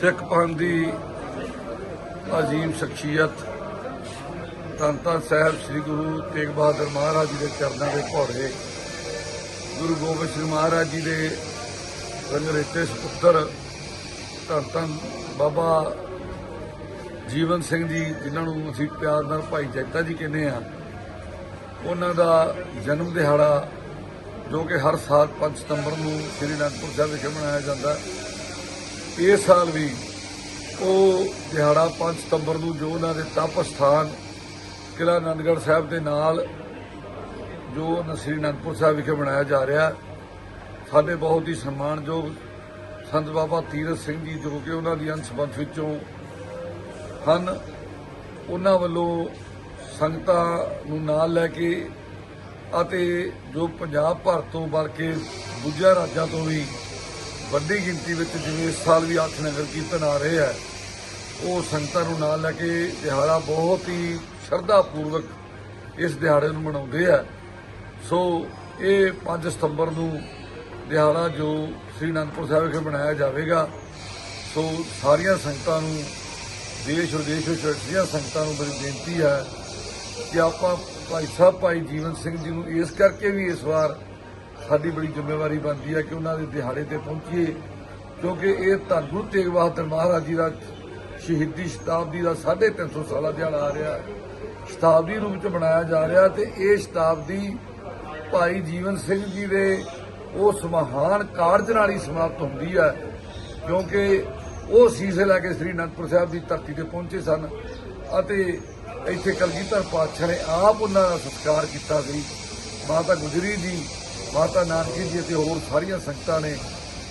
ਸਿੱਖ ਪੰਥ ਦੀ ਅਜ਼ੀਮ ਸ਼ਖਸੀਅਤ ਧੰਨ ਧੰਨ ਸਾਹਿਬ ਸ੍ਰੀ ਗੁਰੂ ਤੇਗ ਬਹਾਦਰ ਮਹਾਰਾਜ ਜੀ ਦੇ ਚਰਨਾਂ ਦੇ ਭੋਰੇ, ਗੁਰੂ ਗੋਬਿੰਦ ਸਿੰਘ ਮਹਾਰਾਜ ਜੀ ਦੇ ਰੰਗਰੇਟੇ ਸੁਪੁੱਤਰ ਧੰਨ ਧੰਨ ਬਾਬਾ ਜੀਵਨ ਸਿੰਘ ਜੀ, ਜਿਨ੍ਹਾਂ ਨੂੰ ਅਸੀਂ ਪਿਆਰ ਨਾਲ ਭਾਈ ਜੈਤਾ ਜੀ ਕਹਿੰਦੇ ਆ ਉਹਨਾਂ ਦਾ ਜਨਮ ਦਿਹਾੜਾ ਜੋ ਕਿ ਹਰ ਸਾਲ 5 ਸਤੰਬਰ ਨੂੰ ਸ੍ਰੀ ਅਨੰਦਪੁਰ ਸਾਹਿਬ ਵਿਖੇ ਮਨਾਇਆ ਜਾਂਦਾ ਇਸ ਸਾਲ ਵੀ ਉਹ ਦਿਹਾੜਾ 5 ਸਤੰਬਰ ਨੂੰ ਜੋ ਉਹਨਾਂ ਦੇ ਤਪ ਸਥਾਨ ਕਿਲ੍ਹਾ ਅਨੰਦਗੜ੍ਹ ਸਾਹਿਬ ਦੇ ਨਾਲ ਜੋ ਉਹਨਾਂ ਸ੍ਰੀ ਅਨੰਦਪੁਰ ਸਾਹਿਬ ਵਿਖੇ ਮਨਾਇਆ ਜਾ ਰਿਹਾ ਸਾਡੇ ਬਹੁਤ ਹੀ ਸਨਮਾਨਯੋਗ ਸੰਤ ਬਾਬਾ ਤੀਰਥ ਸਿੰਘ ਜੀ ਜੋ ਕਿ ਉਹਨਾਂ ਦੀ ਅੰਸਬੰਥ ਵਿੱਚੋਂ ਹਨ, ਉਹਨਾਂ ਵੱਲੋਂ ਸੰਗਤਾਂ ਨੂੰ ਨਾਲ ਲੈ ਕੇ ਅਤੇ ਜੋ ਪੰਜਾਬ ਭਰ ਤੋਂ ਬਲਕਿ ਦੂਜਿਆਂ ਰਾਜਾਂ ਤੋਂ ਵੀ ਵੱਡੀ ਗਿਣਤੀ ਵਿੱਚ ਜਿਵੇਂ ਇਸ ਸਾਲ ਵੀ ਅੱਠ ਨਗਰ ਕੀਰਤਨ ਆ ਰਹੇ ਹੈ ਉਹ ਸੰਗਤਾਂ ਨੂੰ ਨਾਲ ਲੈ ਕੇ ਦਿਹਾੜਾ ਬਹੁਤ ਹੀ ਸ਼ਰਧਾ ਪੂਰਵਕ ਇਸ ਦਿਹਾੜੇ ਨੂੰ ਮਨਾਉਂਦੇ ਆ। ਸੋ ਇਹ 5 ਸਤੰਬਰ ਨੂੰ ਦਿਹਾੜਾ ਜੋ ਸ੍ਰੀ ਅਨੰਦਪੁਰ ਸਾਹਿਬ ਵਿਖੇ ਮਨਾਇਆ ਜਾਵੇਗਾ। ਸੋ ਸਾਰੀਆਂ ਸੰਗਤਾਂ ਨੂੰ ਦੇਸ਼ ਵਿਦੇਸ਼ ਵਿੱਚ ਬੈਠੀਆਂ ਸੰਗਤਾਂ ਨੂੰ ਮੇਰੀ ਬੇਨਤੀ ਹੈ ਕਿ ਆਪਾਂ ਭਾਈ ਸਾਹਿਬ, ਭਾਈ ਜੀਵਨ ਸਿੰਘ ਜੀ ਨੂੰ ਇਸ ਕਰਕੇ ਵੀ ਇਸ ਵਾਰ ਸਾਡੀ ਬੜੀ ਜ਼ਿੰਮੇਵਾਰੀ ਬਣਦੀ ਹੈ ਕਿ ਉਹਨਾਂ ਦੇ ਦਿਹਾੜੇ ਤੇ ਪਹੁੰਚੀਏ, ਕਿਉਂਕਿ ਇਹ ਧੰਨ ਗੁਰੂ ਤੇਗ ਬਹਾਦਰ ਮਹਾਰਾਜ ਜੀ ਦਾ ਸ਼ਹੀਦੀ ਸ਼ਤਾਬਦੀ ਦਾ 350 ਸਾਲਾ ਦਿਹਾੜਾ ਆ ਰਿਹਾ ਸ਼ਤਾਬਦੀ ਰੂਪ 'ਚ ਮਨਾਇਆ ਜਾ ਰਿਹਾ ਤੇ ਇਹ ਸ਼ਤਾਬਦੀ ਭਾਈ ਜੀਵਨ ਸਿੰਘ ਜੀ ਦੇ ਉਸ ਮਹਾਨ ਕਾਰਜ ਨਾਲ ਹੀ ਸਮਾਪਤ ਹੁੰਦੀ ਹੈ, ਕਿਉਂਕਿ ਉਹ ਸੀਸੇ ਲੈ ਕੇ ਸ੍ਰੀ ਅਨੰਦਪੁਰ ਸਾਹਿਬ ਦੀ ਧਰਤੀ ਤੇ ਪਹੁੰਚੇ ਸਨ ਅਤੇ ਇੱਥੇ ਕਲਗੀਧਰ ਪਾਤਸ਼ਾਹ ਨੇ ਆਪ ਉਹਨਾਂ ਦਾ ਸਤਿਕਾਰ ਕੀਤਾ ਸੀ। ਮਾਤਾ ਗੁਜਰੀ ਜੀ, ਮਾਤਾ ਨਾਨਕੀ ਜੀ ਅਤੇ ਹੋਰ ਸਾਰੀਆਂ ਸੰਗਤਾਂ ਨੇ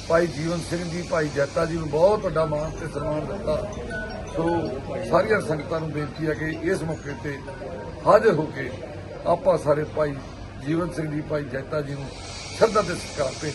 ਭਾਈ ਜੀਵਨ ਸਿੰਘ ਜੀ, ਭਾਈ ਜੈਤਾ ਜੀ ਨੂੰ ਬਹੁਤ ਵੱਡਾ ਮਾਣ ਤੇ ਸਨਮਾਨ ਦਿੱਤਾ। ਸੋ ਸਾਰੀਆਂ ਸੰਗਤਾਂ ਨੂੰ ਬੇਨਤੀ ਹੈ ਕਿ ਇਸ ਮੌਕੇ ਤੇ ਹਾਜ਼ਰ ਹੋ ਕੇ ਆਪਾਂ ਸਾਰੇ ਭਾਈ ਜੀਵਨ ਸਿੰਘ ਜੀ, ਭਾਈ ਜੈਤਾ ਜੀ ਨੂੰ ਸ਼ਰਧਾ ਤੇ ਸਤਿਕਾਰ ਭੇਟ